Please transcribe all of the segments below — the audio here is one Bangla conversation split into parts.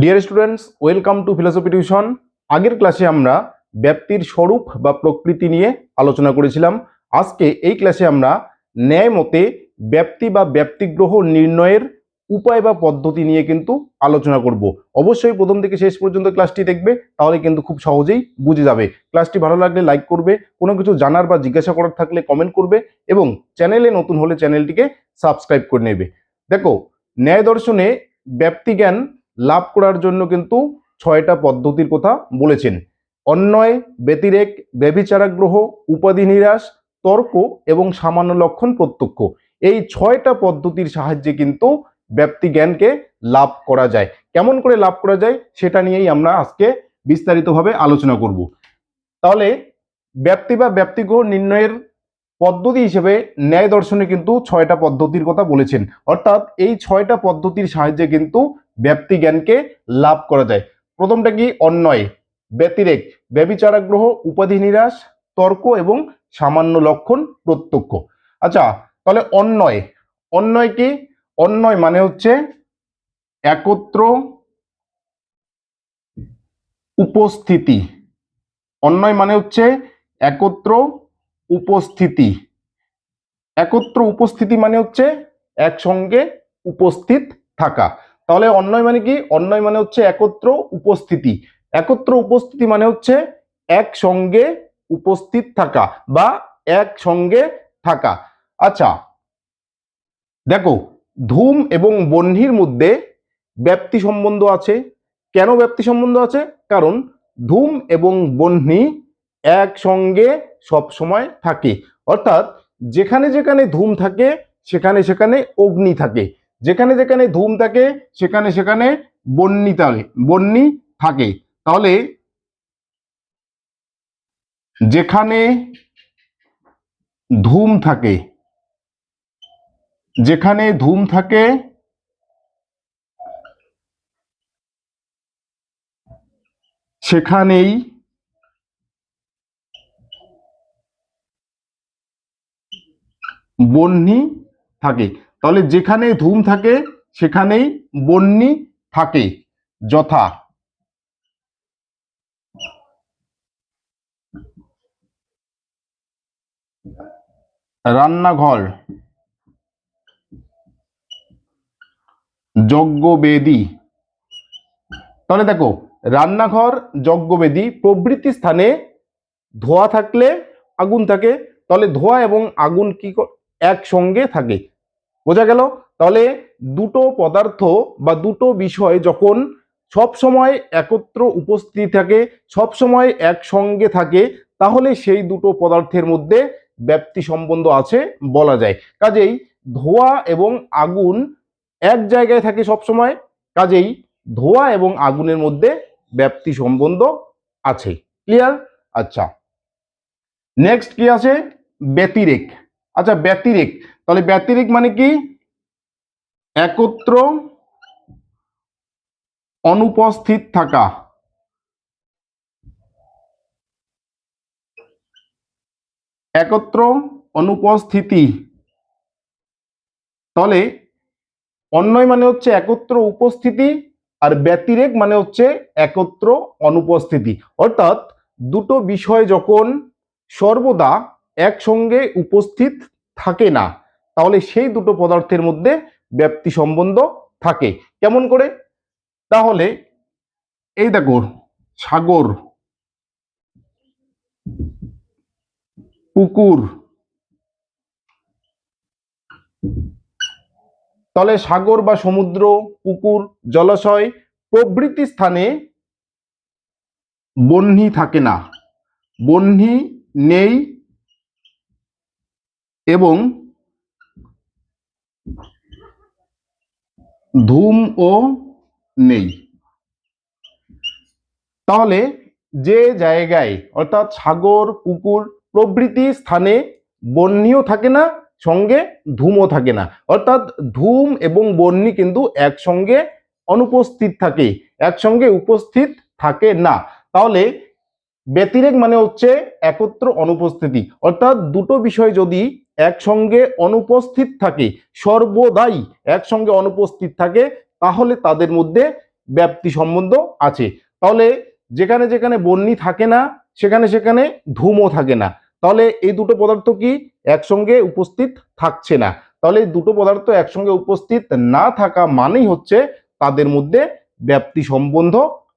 Dear students welcome to philosophy tuition আগের ক্লাসে আমরা ব্যাপ্তির স্বরূপ বা প্রকৃতি নিয়ে আলোচনা করেছিলাম। আজকে এই ক্লাসে আমরা ন্যায় মতে ব্যাপ্তি বা ব্যক্তিগ্রহ নির্ণয়ের উপায় বা পদ্ধতি নিয়ে কিন্তু আলোচনা করব। অবশ্যই প্রথম থেকে শেষ পর্যন্ত ক্লাসটি দেখবে, তাহলে কিন্তু খুব সহজেই বুঝে যাবে। ক্লাসটি ভালো লাগলে লাইক করবে, কোনো কিছু জানার বা জিজ্ঞাসা করার থাকলে কমেন্ট করবে এবং চ্যানেলে নতুন হলে চ্যানেলটিকে সাবস্ক্রাইব করে নেবে। দেখো, ন্যায় দর্শনে ব্যাপ্তি জ্ঞান লাভ করার জন্য কিন্তু ছয়টা পদ্ধতির কথা বলেছেন। অন্যয় ব্যতিরেক, ব্যভিচারাগ্রহ, উপাধি নিরাশ, তর্ক এবং সামান্য লক্ষণ প্রত্যক্ষ। এই ছয়টা পদ্ধতির সাহায্যে কিন্তু ব্যক্তি জ্ঞানকে লাভ করা যায়। কেমন করে লাভ করা যায় সেটা নিয়েই আমরা আজকে বিস্তারিতভাবে আলোচনা করব। তাহলে ব্যক্তি বা ব্যক্তিগ্রহ নির্ণয়ের পদ্ধতি হিসেবে ন্যায় দর্শনে কিন্তু ছয়টা পদ্ধতির কথা বলেছেন। অর্থাৎ এই ছয়টা পদ্ধতির সাহায্যে কিন্তু ব্যক্তি জ্ঞানকে লাভ করা যায়। প্রথমটা কি? অন্যয়, ব্যতিরেক, ব্যবিচারাগ্রহ, উপাধি নিরাশ, তর্ক এবং সামান্য লক্ষণ প্রত্যক্ষ। আচ্ছা তাহলে অন্যয় অন্যয় কি? অন্যয় মানে হচ্ছে একত্র উপস্থিতি। অন্যয় মানে হচ্ছে একত্র উপস্থিতি। একত্র উপস্থিতি মানে হচ্ছে একসঙ্গে উপস্থিত থাকা। তাহলে অন্যয় মানে কি? অন্যয় মানে হচ্ছে একত্র উপস্থিতি। একত্র উপস্থিতি মানে হচ্ছে একসঙ্গে উপস্থিত থাকা বা একসঙ্গে থাকা। আচ্ছা দেখো, ধূম এবং বহ্নির মধ্যে ব্যাপ্তি সম্বন্ধ আছে। কেন ব্যাপ্তি সম্বন্ধ আছে? কারণ ধূম এবং বহ্নি একসঙ্গে সব সময় থাকে। অর্থাৎ যেখানে যেখানে ধূম থাকে, সেখানে সেখানে অগ্নি থাকে। যেখানে যেখানে ধূম থাকে, সেখানে সেখানে বন্যি থাকে বন্যি থাকে। তাহলে যেখানে ধূম থাকে, যেখানে ধূম থাকে, সেখানেই বন্যি থাকে। তাহলে যেখানে ধূম থাকে, সেখানেই বন্যি থাকে, যথা। রান্নাঘর। যজ্ঞবেদী। তাহলে দেখো, রান্নাঘর, যজ্ঞবেদী প্রভৃতি স্থানে ধোয়া থাকলে আগুন থাকে। তাহলে ধোয়া এবং আগুন কি একসঙ্গে থাকে। বোঝা গেল? তাহলে দুটো পদার্থ বা দুটো বিষয় যখন সব সময় একত্র উপস্থিত থাকে, সব সময় একসঙ্গে থাকে, তাহলে সেই দুটো পদার্থের মধ্যে ব্যাপ্তি সম্বন্ধ আছে বলা যায়। কাজেই ধোঁয়া এবং আগুন এক জায়গায় থাকে সব সময়, কাজেই ধোঁয়া এবং আগুনের মধ্যে ব্যাপ্তি সম্বন্ধ আছে। ক্লিয়ার আচ্ছা। নেক্সট কি আছে? ব্যতিরেক। আচ্ছা ব্যতিরেক। তাহলে ব্যতিরিক মানে কি? একত্র অনুপস্থিত থাকা। একত্র অনুপস্থিতি। তাহলে অন্যয় মানে হচ্ছে একত্র উপস্থিতি আর ব্যতিরেক মানে হচ্ছে একত্র অনুপস্থিতি। অর্থাৎ দুটো বিষয় যখন সর্বদা একসঙ্গে উপস্থিত থাকে না তাহলে সেই দুটো পদার্থের মধ্যে ব্যাপ্তি সম্বন্ধ থাকে। কেমন করে? তাহলে এই দেখো, সাগর, পুকুর। তাহলে সাগর বা সমুদ্র, পুকুর, জলাশয় প্রভৃতি স্থানে বহ্নি থাকে না। বহ্নি নেই এবং ধূম ও নেই। তাহলে যে জায়গায়, অর্থাৎ সাগর, পুকুর প্রভৃতি স্থানে বন্যিও থাকে না, সঙ্গে ধূমও থাকে না। অর্থাৎ ধূম এবং বন্যি কিন্তু একসঙ্গে অনুপস্থিত থাকে, একসঙ্গে উপস্থিত থাকে না। তাহলে ব্যতিরেক মানে হচ্ছে একত্র অনুপস্থিতি। অর্থাৎ দুটো বিষয় যদি একসঙ্গে অনুপস্থিত থাকে, সর্বদাই একসঙ্গে অনুপস্থিত থাকে, তাহলে তাদের মধ্যে ব্যাপ্তি সম্বন্ধ আছে। তাহলে যেখানে যেখানে বন্যি থাকে না, সেখানে সেখানে ধূমও থাকে না। তাহলে এই দুটো পদার্থ কি একসঙ্গে উপস্থিত থাকছে না? তাহলে এই দুটো পদার্থ একসঙ্গে উপস্থিত না থাকা মানেই হচ্ছে তাদের মধ্যে ব্যাপ্তি সম্বন্ধ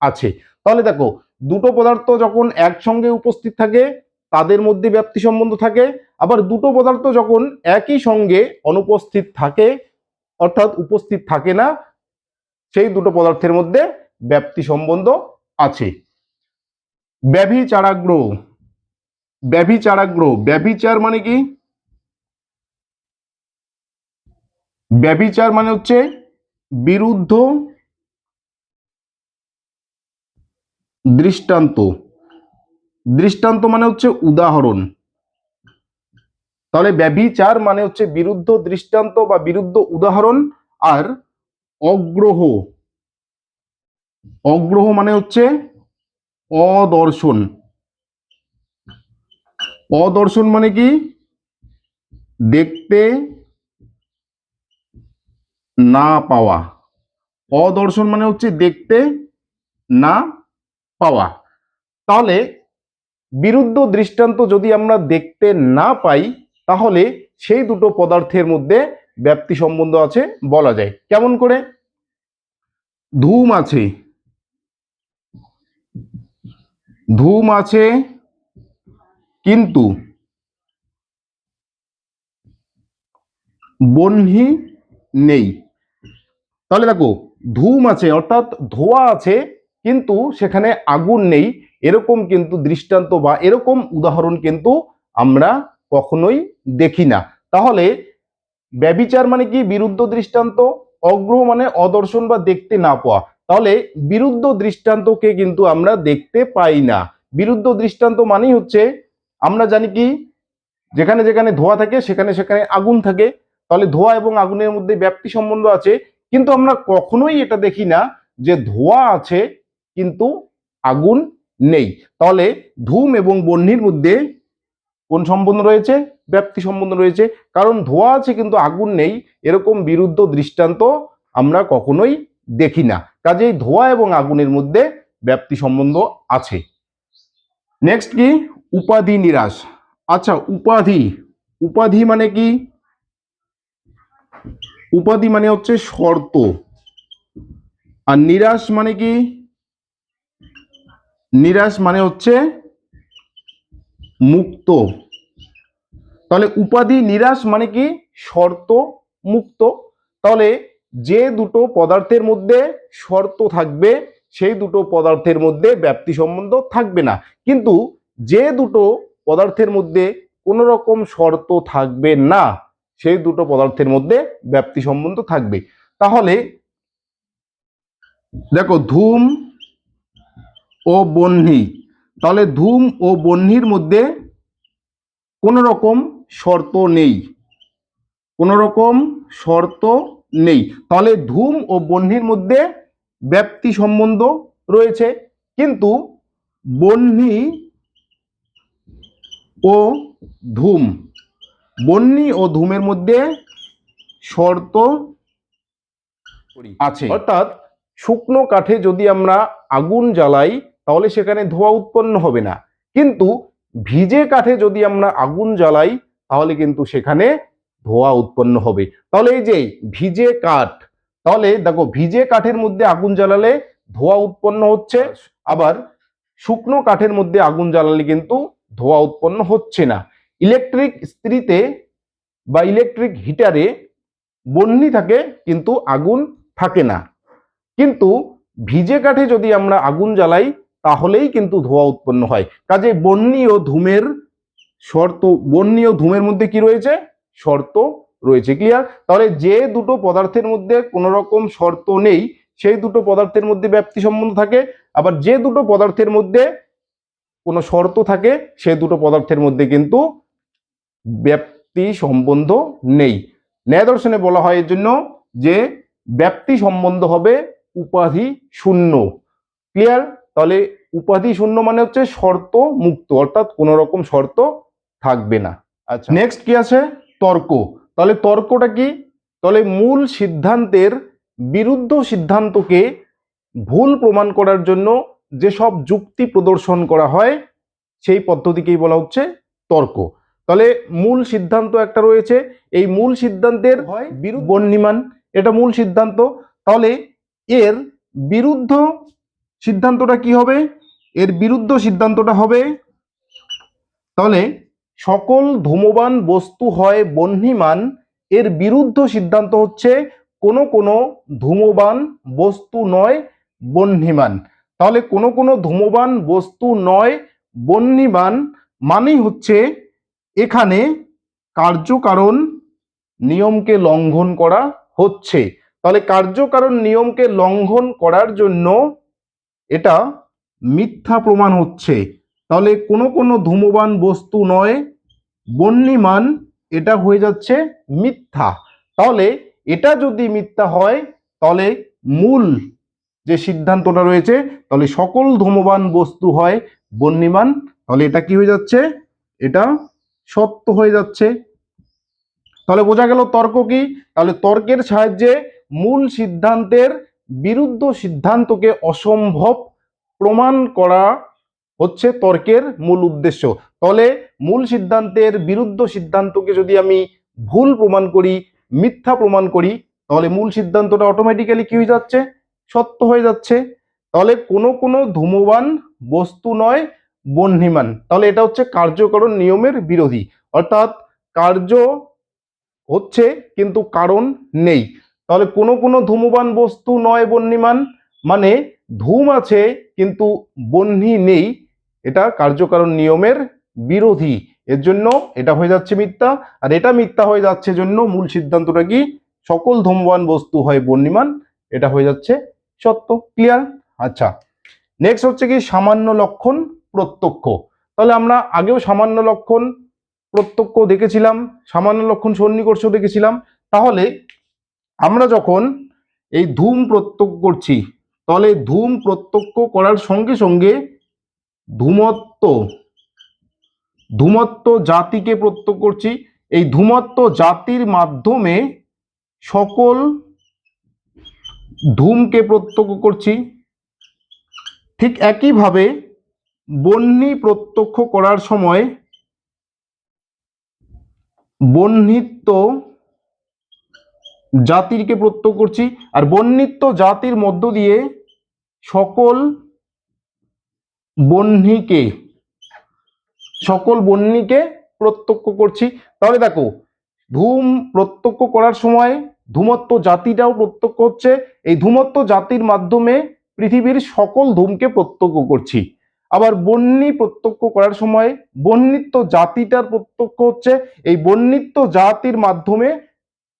আছে। তাহলে দেখো, দুটো পদার্থ যখন একসঙ্গে উপস্থিত থাকে, তাদের মধ্যে ব্যাপ্তি সম্বন্ধ থাকে আবার দুটো পদার্থ যখন একই সঙ্গে অনুপস্থিত থাকে, অর্থাৎ উপস্থিত থাকে না, সেই দুটো পদার্থের মধ্যে ব্যাপ্তি সম্বন্ধ আছে। ব্যভিচারাগ্র ব্যভিচারাগ্র ব্যভিচার মানে কি? ব্যভিচার মানে হচ্ছে বিরুদ্ধ দৃষ্টান্ত। দৃষ্টান্ত মানে হচ্ছে উদাহরণ। তাহলে ব্যভিচার মানে হচ্ছে বিরুদ্ধ দৃষ্টান্ত বা বিরুদ্ধ উদাহরণ আর অগ্রহ। অগ্রহ মানে হচ্ছে অদর্শন। অদর্শন মানে কি? দেখতে না পাওয়া। অদর্শন মানে হচ্ছে দেখতে না পাওয়া। তাহলে বিরুদ্ধ দৃষ্টান্ত যদি আমরা দেখতে না পাই তাহলে সেই দুটো পদার্থের মধ্যে ব্যাপ্তি সম্বন্ধ আছে বলা যায়। কেমন করে? ধূম আছে। ধূম আছে কিন্তু বহ্নি নেই। তাহলে দেখো, ধূম আছে, অর্থাৎ ধোঁয়া আছে, কিন্তু সেখানে আগুন নেই। এরকম কিন্তু দৃষ্টান্ত বা এরকম উদাহরণ কিন্তু আমরা কখনোই দেখি না। তাহলে ব্যবিচার মানে কি? বিরুদ্ধ দৃষ্টান্ত, অগ্রহ মানে অদর্শন বা দেখতে না পাওয়া। তাহলে বিরুদ্ধ দৃষ্টান্তকে কিন্তু আমরা দেখতে পাই না। বিরুদ্ধ দৃষ্টান্ত মানেই হচ্ছে আমরা জানি কি? যেখানে যেখানে ধোঁয়া থাকে, সেখানে সেখানে আগুন থাকে। তাহলে ধোঁয়া এবং আগুনের মধ্যে ব্যাপ্তি সম্বন্ধ আছে। কিন্তু আমরা কখনোই এটা দেখি না যে ধোঁয়া আছে, কিন্তু আগুন নেই। তাহলে ধূম এবং বহ্নির মধ্যে কোন সম্বন্ধ রয়েছে? ব্যাপ্তি সম্বন্ধ রয়েছে। কারণ ধোঁয়া আছে কিন্তু আগুন নেই, এরকম বিরুদ্ধ দৃষ্টান্ত আমরা কখনোই দেখি না। কাজেই ধোঁয়া এবং আগুনের মধ্যে ব্যাপ্তি সম্বন্ধ আছে। নেক্সট কি? উপাধি নিরাশ। আচ্ছা উপাধি। উপাধি মানে কি? উপাধি মানে হচ্ছে শর্ত। আর নিরাশ মানে কি? নিরাশ মানে হচ্ছে মুক্ত। তাহলে উপাধি নিরাশ মানে কি? শর্ত মুক্ত। তাহলে যে দুটো পদার্থের মধ্যে শর্ত থাকবে, সেই দুটো পদার্থের মধ্যে ব্যাপ্তি সম্বন্ধ থাকবে না। কিন্তু যে দুটো পদার্থের মধ্যে কোনো রকম শর্ত থাকবে না, সেই দুটো পদার্থের মধ্যে ব্যাপ্তি সম্বন্ধ থাকবে। তাহলে দেখো ধূম ও বহ্নি তাহলে ধূম ও বহ্নির মধ্যে কোনো রকম শর্ত নেই। কোনো রকম শর্ত নেই। তাহলে ধূম ও বহ্নির মধ্যে ব্যাপ্তি সম্বন্ধ রয়েছে। কিন্তু বহ্নি ও ধূম বহ্নি ও ধূমের মধ্যে শর্ত আছে। অর্থাৎ শুকনো কাঠে যদি আমরা আগুন জ্বালাই, তাহলে সেখানে ধোঁয়া উৎপন্ন হবে না। কিন্তু ভিজে কাঠে যদি আমরা আগুন জ্বালাই তাহলে কিন্তু সেখানে ধোঁয়া উৎপন্ন হবে। তাহলে এই যে ভিজে কাঠ, তাহলে দেখো ভিজে কাঠের মধ্যে আগুন জ্বালালে ধোঁয়া উৎপন্ন হচ্ছে, আবার শুকনো কাঠের মধ্যে আগুন জ্বালালে কিন্তু ধোঁয়া উৎপন্ন হচ্ছে না। ইলেকট্রিক স্ত্রীতে বা ইলেকট্রিক হিটারে বন্যি থাকে কিন্তু আগুন থাকে না। কিন্তু ভিজে কাঠে যদি আমরা আগুন জ্বালাই, তাহলেই কিন্তু ধোঁয়া উৎপন্ন হয়। কাজে বন্যি ও ধূমের শর্ত বন্যি ও ধূমের মধ্যে কি রয়েছে? শর্ত রয়েছে ক্লিয়ার তাহলে যে দুটো পদার্থের মধ্যে কোনো রকম শর্ত নেই, সেই দুটো পদার্থের মধ্যে ব্যাপ্তি সম্বন্ধ থাকে। আবার যে দুটো পদার্থের মধ্যে কোনো শর্ত থাকে সেই দুটো পদার্থের মধ্যে কিন্তু ব্যাপ্তি সম্বন্ধ নেই। ন্যায় দর্শনে বলা হয় এর জন্য যে ব্যাপ্তি সম্বন্ধ হবে উপাধি শূন্য। ক্লিয়ার তাহলে উপাধি শূন্য মানে হচ্ছে শর্ত মুক্ত, অর্থাৎ কোনো রকম শর্ত থাকবে না। আচ্ছা। নেক্সট কি আছে? তর্ক। তাহলে তর্কটা কি? তাহলে মূল সিদ্ধান্তের বিরুদ্ধ সিদ্ধান্তকে ভুল প্রমাণ করার জন্য যেসব যুক্তি প্রদর্শন করা হয় সেই পদ্ধতিকেই বলা হচ্ছে তর্ক। তাহলে মূল সিদ্ধান্ত একটা রয়েছে। এই মূল সিদ্ধান্তের হয় বর্ণিমান এটা মূল সিদ্ধান্ত। তাহলে এর বিরুদ্ধ সিদ্ধান্তটা কি হবে? এর বিরুদ্ধ সিদ্ধান্তটা হবে তাহলে সকল ধূমবান বস্তু হয় বহ্নিমান এর বিরুদ্ধ সিদ্ধান্ত হচ্ছে কোনো কোনো ধূমবান বস্তু নয় বহ্নিমান তাহলে কোনো কোনো ধূমবান বস্তু নয় বহ্নিমান মানেই হচ্ছে এখানে কার্যকারণ নিয়মকে লঙ্ঘন করা হচ্ছে। তাহলে কার্যকারণ নিয়মকে লঙ্ঘন করার জন্য এটা মিথ্যা প্রমাণ হচ্ছে। তাহলে কোনো কোনো ধূমবান বস্তু নয় বন্যিমান, এটা হয়ে যাচ্ছে মিথ্যা। তাহলে এটা যদি মিথ্যা হয়, তাহলে মূল যে সিদ্ধান্তটা রয়েছে, তাহলে সকল ধূমবান বস্তু হয় বন্যিমান। তাহলে এটা কি হয়ে যাচ্ছে? এটা সত্য হয়ে যাচ্ছে। তাহলে বোঝা গেল তর্ক কি? তাহলে তর্কের সাহায্যে মূল সিদ্ধান্তের বিরুদ্ধ সিদ্ধান্তকে অসম্ভব প্রমাণ করা হচ্ছে তর্কের মূল উদ্দেশ্য। তাহলে মূল সিদ্ধান্তের বিরুদ্ধ সিদ্ধান্তকে যদি আমি ভুল প্রমাণ করি, মিথ্যা প্রমাণ করি, তাহলে মূল সিদ্ধান্তটা অটোমেটিক্যালি কি হয়ে যাচ্ছে? সত্য হয়ে যাচ্ছে। তাহলে কোনো কোনো ধূমবান বস্তু নয় বহ্নিমান তাহলে এটা হচ্ছে কার্যকরণ নিয়মের বিরোধী। অর্থাৎ কার্য হচ্ছে, কিন্তু কারণ নেই। তাহলে কোনো কোনো ধূমবান বস্তু নয় বহ্নিমান মানে ধূম আছে, কিন্তু বহ্নি নেই। এটা কার্যকারণ নিয়মের বিরোধী। এর জন্য এটা হয়ে যাচ্ছে মিথ্যা। আর এটা মিথ্যা হয়ে যাচ্ছে জন্য মূল সিদ্ধান্তটা কি? সকল ধূমবান বস্তু হয় বর্ণিমান, এটা হয়ে যাচ্ছে সত্য ক্লিয়ার আচ্ছা। নেক্সট হচ্ছে কি সামান্য লক্ষণ, প্রত্যক্ষ। তাহলে আমরা আগেও সামান্য লক্ষণ, প্রত্যক্ষ দেখেছিলাম, সামান্য লক্ষণ সন্নিকর্ষ দেখেছিলাম। তাহলে আমরা যখন এই ধূম প্রত্যক্ষ করছি, তাহলে ধূম প্রত্যক্ষ করার সঙ্গে সঙ্গে ধূমত্ব ধূমত্ব জাতিকে প্রত্যক্ষ করছি। এই ধূমত্ব জাতির মাধ্যমে সকল ধূমকে প্রত্যক্ষ করছি। ঠিক একইভাবে বন্যী প্রত্যক্ষ করার সময় বন্যিত্ব জাতিরকে প্রত্যক্ষ করছি। আর বন্যিত্ব জাতির মধ্য দিয়ে সকল বহ্নিকে সকল বন্যীকে প্রত্যক্ষ করছি। তাহলে দেখো, ধূম প্রত্যক্ষ করার সময় ধূমত্ব জাতিটাও প্রত্যক্ষ হচ্ছে। এই ধূমত্ব জাতির মাধ্যমে পৃথিবীর সকল ধূমকে প্রত্যক্ষ করছি। আবার বন্যী প্রত্যক্ষ করার সময় বন্যিত্ব জাতিটার প্রত্যক্ষ হচ্ছে। এই বন্যিত্ব জাতির মাধ্যমে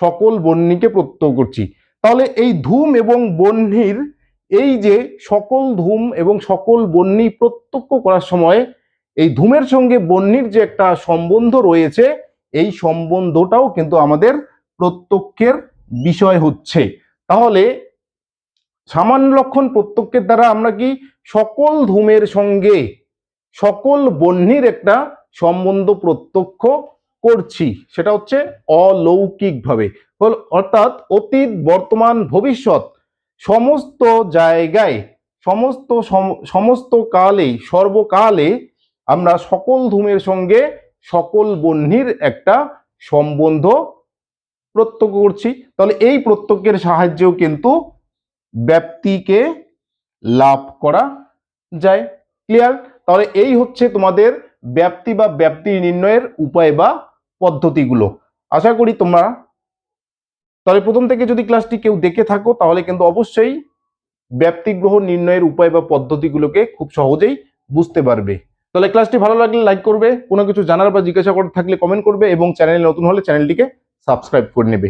সকল বন্যীকে প্রত্যক্ষ করছি। তাহলে এই ধূম এবং বহ্নির এই যে সকল ধূম এবং সকল বন্যী প্রত্যক্ষ করার সময় এই ধূমের সঙ্গে বন্যীর যে একটা সম্বন্ধ রয়েছে, এই সম্বন্ধটাও কিন্তু আমাদের প্রত্যক্ষের বিষয় হচ্ছে। তাহলে সামান্য লক্ষণ প্রত্যক্ষের দ্বারা আমরা কি সকল ধূমের সঙ্গে সকল বন্যীর একটা সম্বন্ধ প্রত্যক্ষ করছি? সেটা হচ্ছে অলৌকিকভাবে। অর্থাৎ অতীত, বর্তমান, ভবিষ্যৎ সমস্ত জায়গায়, সমস্ত সম- সমস্ত কালে, সর্বকালে আমরা সকল ধূমের সঙ্গে সকল বহ্নির একটা সম্বন্ধ প্রত্যক্ষ করছি। তাহলে এই প্রত্যক্ষের সাহায্যেও কিন্তু ব্যাপ্তিকে লাভ করা যায়। ক্লিয়ার তাহলে এই হচ্ছে তোমাদের ব্যাপ্তি বা ব্যাপ্তি নির্ণয়ের উপায় বা পদ্ধতিগুলো। আশা করি তোমরা তাহলে প্রথম থেকে যদি ক্লাসটি কেউ দেখে থাকো, তাহলে কিন্তু অবশ্যই ব্যাপ্তি গ্রহণ নির্ণয়ের উপায় বা পদ্ধতিগুলোকে খুব সহজেই বুঝতে পারবে। তাহলে ক্লাসটি ভালো লাগলে লাইক করবে। কোনো কিছু জানার বা জিজ্ঞাসা করার থাকলে কমেন্ট করবে এবং চ্যানেলে নতুন হলে চ্যানেলটিকে সাবস্ক্রাইব করে নেবে।